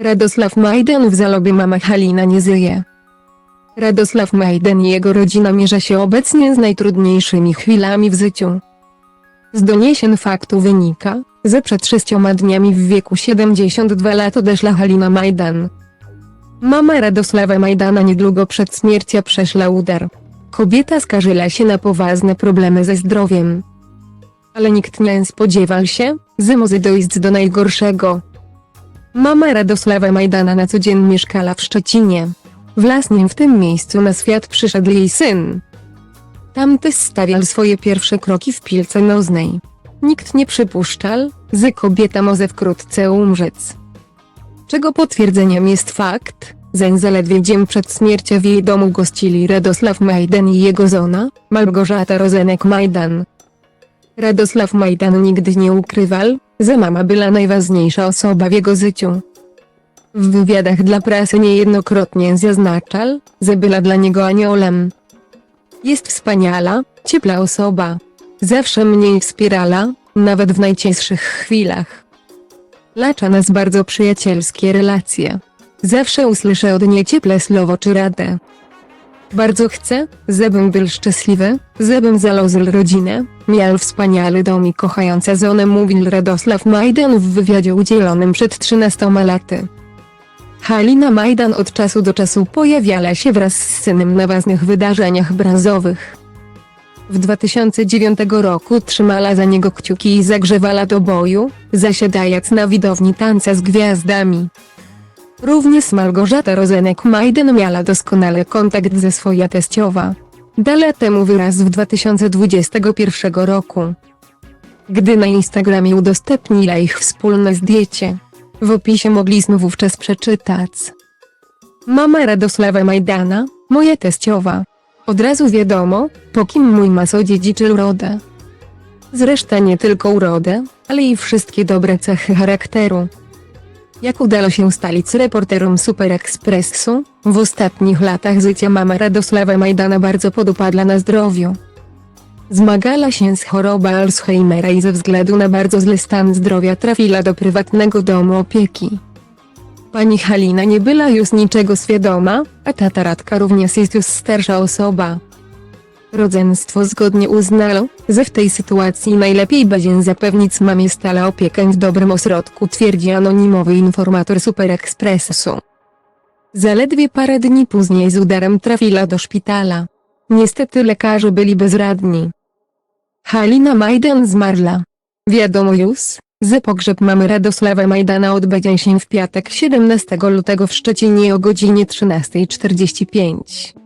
Radosław Majdan w zalobie mama Halina nie żyje. Radosław Majdan i jego rodzina mierza się obecnie z najtrudniejszymi chwilami w życiu. Z doniesień faktu wynika, że przed sześcioma dniami w wieku 72 lat odeszła Halina Majdan. Mama Radosława Majdana niedługo przed śmiercią przeszła udar. Kobieta skarżyła się na poważne problemy ze zdrowiem. Ale nikt nie spodziewał się, że może dojść do najgorszego. Mama Radosława Majdana na co dzień mieszkała w Szczecinie. Właśnie w tym miejscu na świat przyszedł jej syn. Tam też stawiał swoje pierwsze kroki w piłce nożnej. Nikt nie przypuszczał, że kobieta może wkrótce umrzeć. Czego potwierdzeniem jest fakt, że zaledwie dzień przed śmiercią w jej domu gościli Radosław Majdan i jego żona, Małgorzata Rozenek-Majdan. Radosław Majdan nigdy nie ukrywał, że mama była najważniejsza osoba w jego życiu. W wywiadach dla prasy niejednokrotnie zaznaczał, że była dla niego aniołem. Jest wspaniała, ciepła osoba. Zawsze mnie wspierała, nawet w najcięższych chwilach. Lacza nas bardzo przyjacielskie relacje. Zawsze usłyszę od niej cieple słowo czy radę. Bardzo chcę, żebym był szczęśliwy, żebym znalazł rodzinę, miał wspaniały dom i kochająca żonę mówił Radosław Majdan w wywiadzie udzielonym przed 13 laty. Halina Majdan od czasu do czasu pojawiała się wraz z synem na ważnych wydarzeniach branżowych. W 2009 roku trzymała za niego kciuki i zagrzewała do boju, zasiadając na widowni tanca z gwiazdami. Również Malgorzata Rozenek-Majdan miała doskonale kontakt ze swoja teściowa. Dala temu wyraz w 2021 roku. Gdy na Instagramie udostępniła ich wspólne zdjęcie. W opisie mogliśmy wówczas przeczytać. Mama Radosława Majdana, moja teściowa. Od razu wiadomo, po kim mój mas odziedziczył urodę. Zresztą nie tylko urodę, ale i wszystkie dobre cechy charakteru. Jak udało się ustalić reporterom Super Expressu, w ostatnich latach życia mama Radosława Majdana bardzo podupadła na zdrowiu. Zmagała się z chorobą Alzheimera i ze względu na bardzo zły stan zdrowia trafiła do prywatnego domu opieki. Pani Halina nie była już niczego świadoma, a tata Radka również jest już starsza osoba. Rodzeństwo zgodnie uznało, że w tej sytuacji najlepiej będzie zapewnić mamie stale opiekę w dobrym ośrodku, twierdzi anonimowy informator Super Expressu. Zaledwie parę dni później z udarem trafiła do szpitala. Niestety lekarze byli bezradni. Halina Majdan zmarła. Wiadomo już, że pogrzeb mamy Radosława Majdana odbędzie się w piatek 17 lutego w Szczecinie o godzinie 13.45.